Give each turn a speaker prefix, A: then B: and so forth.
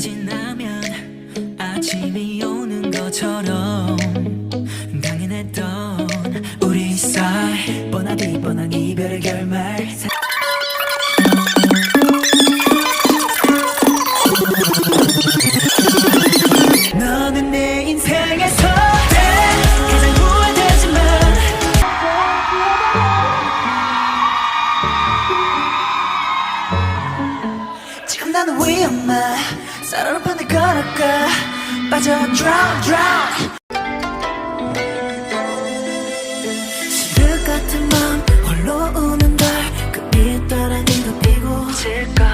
A: 지나면 아침이 오는 것처럼 당연했던 우리 사이. 뻔하디 뻔한 이별의 결말 난 위험해 사랑을 판에 걸을까? 빠져 drown drown. 지뢰 같은 맘 홀로 우는 달그 위에 따라 니도 비고 질까?